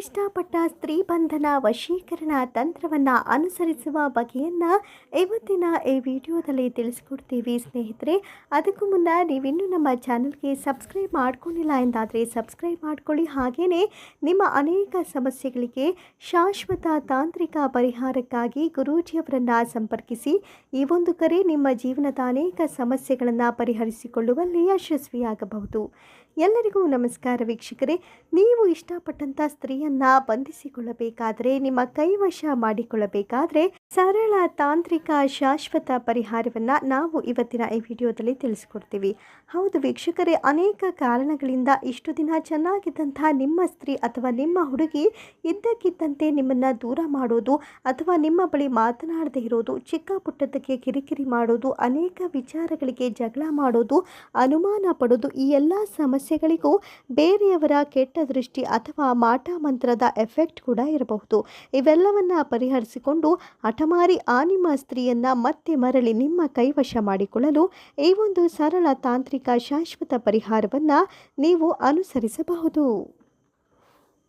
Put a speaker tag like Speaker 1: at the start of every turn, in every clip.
Speaker 1: ಇಷ್ಟಪಟ್ಟ ಸ್ತ್ರೀ ಬಂಧನ ವಶೀಕರಣ ತಂತ್ರವನ್ನು ಅನುಸರಿಸುವ ಬಗೆಯನ್ನು ಇವತ್ತಿನ ಈ ವಿಡಿಯೋದಲ್ಲಿ ತಿಳಿಸ್ಕೊಡ್ತೀವಿ ಸ್ನೇಹಿತರೆ. ಅದಕ್ಕೂ ಮುನ್ನ ನೀವಿನ್ನೂ ನಮ್ಮ ಚಾನಲ್ಗೆ ಸಬ್ಸ್ಕ್ರೈಬ್ ಮಾಡ್ಕೊಂಡಿಲ್ಲ ಎಂದಾದರೆ ಸಬ್ಸ್ಕ್ರೈಬ್ ಮಾಡ್ಕೊಳ್ಳಿ. ಹಾಗೆಯೇ ನಿಮ್ಮ ಅನೇಕ ಸಮಸ್ಯೆಗಳಿಗೆ ಶಾಶ್ವತ ತಾಂತ್ರಿಕ ಪರಿಹಾರಕ್ಕಾಗಿ ಗುರೂಜಿಯವರನ್ನು ಸಂಪರ್ಕಿಸಿ, ಈ ಒಂದು ಕರೆ ನಿಮ್ಮ ಜೀವನದ ಅನೇಕ ಸಮಸ್ಯೆಗಳನ್ನು ಪರಿಹರಿಸಿಕೊಳ್ಳುವಲ್ಲಿ ಯಶಸ್ವಿಯಾಗಬಹುದು. ಎಲ್ಲರಿಗೂ ನಮಸ್ಕಾರ ವೀಕ್ಷಕರೇ. ನೀವು ಇಷ್ಟಪಟ್ಟಂಥ ಸ್ತ್ರೀಯನ್ನು ಬಂಧಿಸಿಕೊಳ್ಳಬೇಕಾದರೆ, ನಿಮ್ಮ ಕೈವಶ ಮಾಡಿಕೊಳ್ಳಬೇಕಾದ್ರೆ ಸರಳ ತಾಂತ್ರಿಕ ಶಾಶ್ವತ ಪರಿಹಾರವನ್ನು ನಾವು ಇವತ್ತಿನ ಈ ವಿಡಿಯೋದಲ್ಲಿ ತಿಳಿಸ್ಕೊಡ್ತೀವಿ. ಹೌದು ವೀಕ್ಷಕರೇ, ಅನೇಕ ಕಾರಣಗಳಿಂದ ಇಷ್ಟು ದಿನ ಚೆನ್ನಾಗಿದ್ದಂಥ ನಿಮ್ಮ ಸ್ತ್ರೀ ಅಥವಾ ನಿಮ್ಮ ಹುಡುಗಿ ಇದ್ದಕ್ಕಿದ್ದಂತೆ ನಿಮ್ಮನ್ನು ದೂರ ಮಾಡೋದು ಅಥವಾ ನಿಮ್ಮ ಬಳಿ ಮಾತನಾಡದೇ ಇರೋದು, ಚಿಕ್ಕ ಪುಟ್ಟದಕ್ಕೆ ಕಿರಿಕಿರಿ ಮಾಡೋದು, ಅನೇಕ ವಿಚಾರಗಳಿಗೆ ಜಗಳ ಮಾಡೋದು, ಅನುಮಾನ ಪಡೋದು ಈ ಎಲ್ಲ ಸಮಸ್ಯೆಗಳಿಗೂ ಬೇರೆಯವರ ಕೆಟ್ಟ ದೃಷ್ಟಿ ಅಥವಾ ಮಾಟ ಮಂತ್ರದ ಎಫೆಕ್ಟ್ ಕೂಡ ಇರಬಹುದು. ಇವೆಲ್ಲವನ್ನು ಪರಿಹರಿಸಿಕೊಂಡು ಹಠಮಾರಿ ಆ ನಿಮ್ಮ ಸ್ತ್ರೀಯನ್ನ ಮತ್ತೆ ಮರಳಿ ನಿಮ್ಮ ಕೈವಶ ಮಾಡಿಕೊಳ್ಳಲು ಈ ಒಂದು ಸರಳ ತಾಂತ್ರಿಕ ಶಾಶ್ವತ ಪರಿಹಾರವನ್ನು ನೀವು ಅನುಸರಿಸಬಹುದು.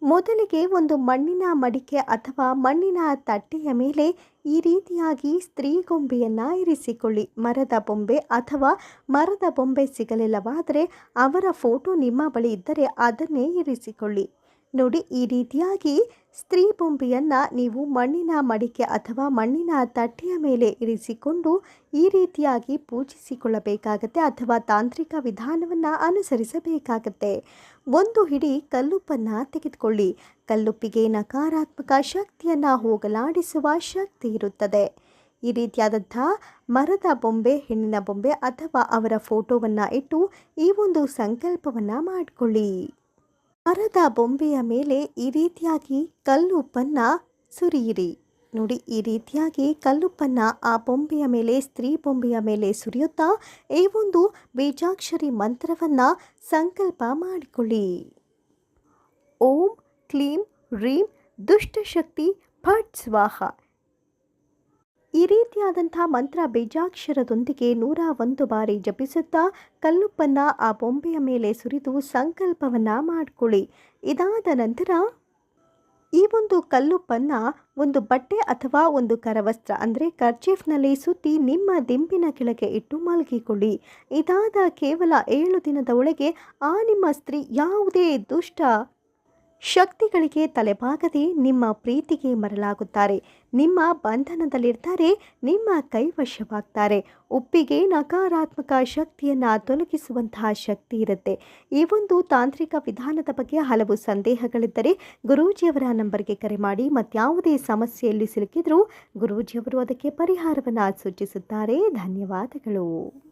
Speaker 1: ಮೊದಲಿಗೆ ಒಂದು ಮಣ್ಣಿನ ಮಡಿಕೆ ಅಥವಾ ಮಣ್ಣಿನ ತಟ್ಟೆಯ ಮೇಲೆ ಈ ರೀತಿಯಾಗಿ ಸ್ತ್ರೀ ಗೊಂಬೆಯನ್ನು ಇರಿಸಿಕೊಳ್ಳಿ. ಮರದ ಬೊಂಬೆ ಅಥವಾ ಮರದ ಬೊಂಬೆ ಸಿಗಲಿಲ್ಲವಾದರೆ ಅವರ ಫೋಟೋ ನಿಮ್ಮ ಬಳಿ ಇದ್ದರೆ ಅದನ್ನೇ ಇರಿಸಿಕೊಳ್ಳಿ. ನೋಡಿ, ಈ ರೀತಿಯಾಗಿ ಸ್ತ್ರೀ ಬೊಂಬೆಯನ್ನು ನೀವು ಮಣ್ಣಿನ ಮಡಿಕೆ ಅಥವಾ ಮಣ್ಣಿನ ತಟ್ಟೆಯ ಮೇಲೆ ಇರಿಸಿಕೊಂಡು ಈ ರೀತಿಯಾಗಿ ಪೂಜಿಸಿಕೊಳ್ಳಬೇಕಾಗತ್ತೆ ಅಥವಾ ತಾಂತ್ರಿಕ ವಿಧಾನವನ್ನು ಅನುಸರಿಸಬೇಕಾಗತ್ತೆ. ಒಂದು ಹಿಡಿ ಕಲ್ಲುಪ್ಪನ್ನು ತೆಗೆದುಕೊಳ್ಳಿ. ಕಲ್ಲುಪ್ಪಿಗೆ ನಕಾರಾತ್ಮಕ ಶಕ್ತಿಯನ್ನು ಹೋಗಲಾಡಿಸುವ ಶಕ್ತಿ ಇರುತ್ತದೆ. ಈ ರೀತಿಯಾದಂಥ ಮರದ ಬೊಂಬೆ, ಹೆಣ್ಣಿನ ಬೊಂಬೆ ಅಥವಾ ಅವರ ಫೋಟೋವನ್ನು ಇಟ್ಟು ಈ ಒಂದು ಸಂಕಲ್ಪವನ್ನು ಮಾಡಿಕೊಳ್ಳಿ. ಮರದ ಬೊಂಬೆಯ ಮೇಲೆ ಈ ರೀತಿಯಾಗಿ ಕಲ್ಲುಪ್ಪನ್ನು ಸುರಿಯಿರಿ. ನೋಡಿ, ಈ ರೀತಿಯಾಗಿ ಕಲ್ಲುಪ್ಪನ್ನು ಆ ಬೊಂಬೆಯ ಮೇಲೆ, ಸ್ತ್ರೀ ಬೊಂಬೆಯ ಮೇಲೆ ಸುರಿಯುತ್ತಾ, ಈ ಒಂದು ಬೀಜಾಕ್ಷರಿ ಮಂತ್ರವನ್ನು ಸಂಕಲ್ಪ ಮಾಡಿಕೊಳ್ಳಿ. ಓಂ ಕ್ಲೀಂ, ರೀಂ ದುಷ್ಟಶಕ್ತಿ ಫಟ್ ಸ್ವಾಹ. ಈ ರೀತಿಯಾದಂಥ ಮಂತ್ರ ಬೀಜಾಕ್ಷರದೊಂದಿಗೆ ನೂರ ಒಂದು ಬಾರಿ ಜಪಿಸುತ್ತಾ ಕಲ್ಲುಪ್ಪನ್ನು ಆ ಬೊಂಬೆಯ ಮೇಲೆ ಸುರಿದು ಸಂಕಲ್ಪವನ್ನು ಮಾಡಿಕೊಳ್ಳಿ. ಇದಾದ ನಂತರ ಈ ಒಂದು ಕಲ್ಲುಪ್ಪನ್ನು ಒಂದು ಬಟ್ಟೆ ಅಥವಾ ಒಂದು ಕರವಸ್ತ್ರ, ಅಂದರೆ ಕರ್ಚೀಫ್ನಲ್ಲಿ ಸುತ್ತಿ ನಿಮ್ಮ ದಿಂಬಿನ ಕೆಳಗೆ ಇಟ್ಟು ಮಲಗಿಕೊಳ್ಳಿ. ಇದಾದ ಕೇವಲ ಏಳು ದಿನದ ಒಳಗೆ ಆ ನಿಮ್ಮ ಸ್ತ್ರೀ ಯಾವುದೇ ದುಷ್ಟ ಶಕ್ತಿಗಳಿಗೆ ತಲೆಬಾಗದೆ ನಿಮ್ಮ ಪ್ರೀತಿಗೆ ಮರಳಾಗುತ್ತಾರೆ. ನಿಮ್ಮ ಬಂಧನದಲ್ಲಿರ್ತಾರೆ, ನಿಮ್ಮ ಕೈವಶವಾಗ್ತಾರೆ. ಉಪ್ಪಿಗೆ ನಕಾರಾತ್ಮಕ ಶಕ್ತಿಯನ್ನು ತೊಲಗಿಸುವಂತಹ ಶಕ್ತಿ ಇರುತ್ತೆ. ಈ ಒಂದು ತಾಂತ್ರಿಕ ವಿಧಾನದ ಬಗ್ಗೆ ಹಲವು ಸಂದೇಹಗಳಿದ್ದರೆ ಗುರೂಜಿಯವರ ನಂಬರ್ಗೆ ಕರೆ ಮಾಡಿ, ಮತ್ಯಾವುದೇ ಸಮಸ್ಯೆಯಲ್ಲಿ ಸಿಲುಕಿದರೂ ಗುರೂಜಿಯವರು ಅದಕ್ಕೆ ಪರಿಹಾರವನ್ನು ಸೂಚಿಸುತ್ತಾರೆ. ಧನ್ಯವಾದಗಳು.